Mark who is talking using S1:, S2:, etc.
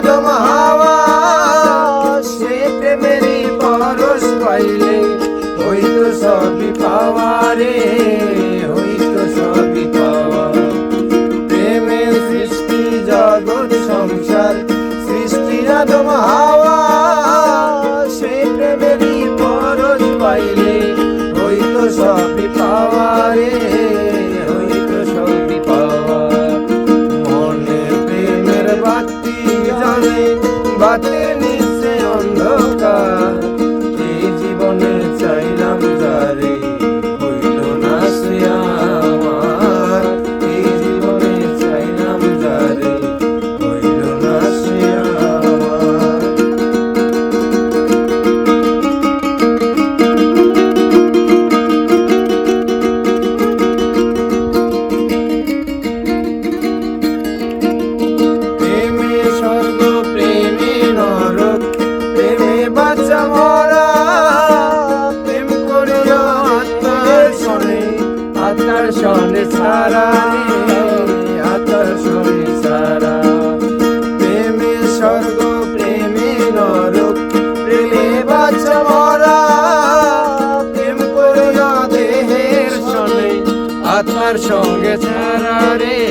S1: আদম হাওয়া সে প্রেমেরই পরশ পাইলে হইল পাওয়ারে। Batırın istiyordu আকর্ষণ সারা আকর্ষণ সারা। প্রেমে স্বর্গ, প্রেমে নরক, প্রেমে বাচ্চা মরা। প্রেম করুণা দেহের সনে আত্মার সঙ্গে সারা রে।